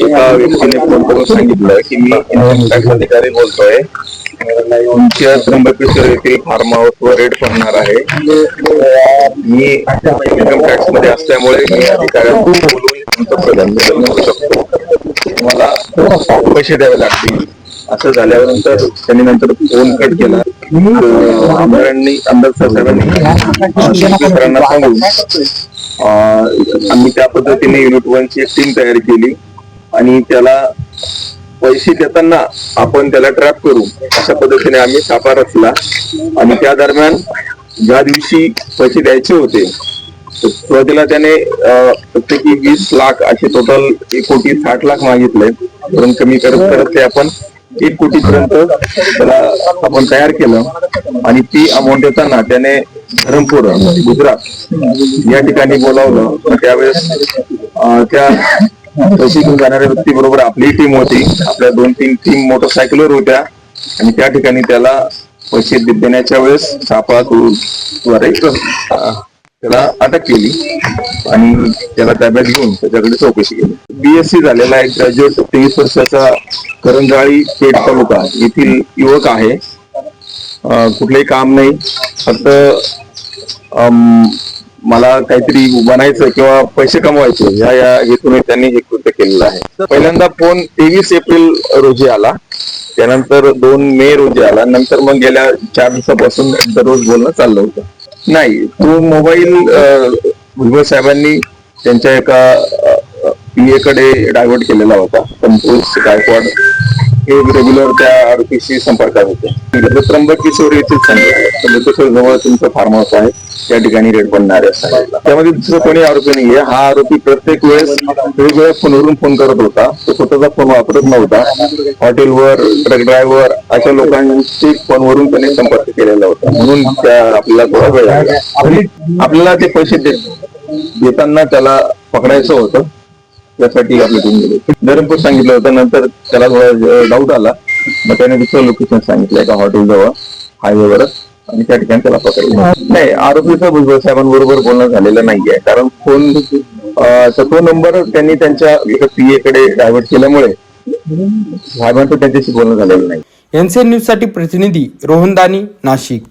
एका व्यक्तीने फोन करून सांगितलं की मी इन्कम टॅक्स अधिकारी बोलतोय. तुमच्या त्र्यंबकेश्वर येथील फार्म हाऊसवर रेड पडणार आहे. मी इन्कम टॅक्समध्ये असल्यामुळे मी अधिकाऱ्यांना बोलून पंतप्रधान करू शकतो. मला पैसे द्यावे लागतील. असं झाल्यानंतर त्यांनी नंतर फोन कट केला. आमदारांनी आमदार साहेबांनी सांगून आम्ही त्या पद्धतीने युनिट वन ची एक टीम तयार केली. आणि त्याला पैसे देताना आपण त्याला ट्रॅप करू. अशा पद्धतीने आम्ही सापा रचला. आणि त्या दरम्यान ज्या दिवशी पैसे द्यायचे होते सुरुवातीला त्याने प्रत्येकी वीस लाख असे टोटल एक कोटी साठ लाख मागितले. म्हणून कमी करत करत ते आपण एक कोटी पर्यंत त्याला आपण तयार केलं. आणि ती अमाऊंट देताना त्याने धरमपूर म्हणजे गुजरात या ठिकाणी बोलावलं. त्यावेळेस त्या पैसे घेऊन जाणाऱ्या व्यक्ती बरोबर आपली टीम होती. आपल्या दोन तीन टीम मोटरसायकलवर होत्या. आणि त्या ठिकाणी त्याला पैसे देण्याच्या वेळेस सापळा द्वारे त्याला अटक केली. आणि त्याला ताब्यात घेऊन त्याच्याकडे चौकशी केली. बीएससी झालेला एक ग्रॅज्युएट तेवीस वर्षाचा करंजाळी पेठ तालुका येथील युवक आहे. कुठलेही कुठलंही काम नाही. फक्त मला काहीतरी बनायचं किंवा पैसे कमवायचे ह्या या हेतूने त्यांनी हे कृत्य केलेलं आहे. पहिल्यांदा फोन तेवीस एप्रिल रोजी आला. त्यानंतर दोन मे रोजी आला. नंतर मग गेल्या चार दिवसापासून दररोज बोलणं चाललं होतं. नाही तो मोबाईल भुजबळ साहेबांनी त्यांच्या एका पीए कडे डायव्हर्ट केलेला होता. संतोष गायकवाड. हे रेग्युलर त्या आरोपीशी संपर्कात होते. त्र्यंबकेश्वर येथील सांगितलं त्र्यंबकेश्वर जवळ तुमचं फार्म हाऊस आहे. त्या ठिकाणी रेड बनणार आहे त्यामध्ये दुसरं कोणी आरोपी नाहीये. हा आरोपी प्रत्येक वेळेस वेगवेगळ्या फोनवरून फोन करत होता. तो स्वतःचा फोन वापरत नव्हता. हॉटेलवर ट्रक ड्रायव्हर अशा लोकांशी फोनवरून त्याने संपर्क केलेला होता. म्हणून त्या आपल्याला थोडा वेळ लागला. आपल्याला ते पैसे देताना त्याला पकडायचं होतं. त्यासाठी आपली टीम गेली. धरमपूर सांगितलं होतं. नंतर त्याला थोडा डाऊट आला. मग त्याने दुसरं लोकेशन सांगितलं एका हॉटेल जवळ हायवेवरच आणि त्या ठिकाणी त्याला पकडलं. नाही आरोपीचं भुजबळ साहेबांबरोबर बोलणं झालेलं नाहीये. कारण फोन तो नंबर त्यांनी त्यांच्या एका पीए कडे डायव्हर्ट केल्यामुळे साहेबांचं त्यांच्याशी बोलणं झालेलं नाही. एनसीएन न्यूजसाठी प्रतिनिधी रोहन दानी नाशिक.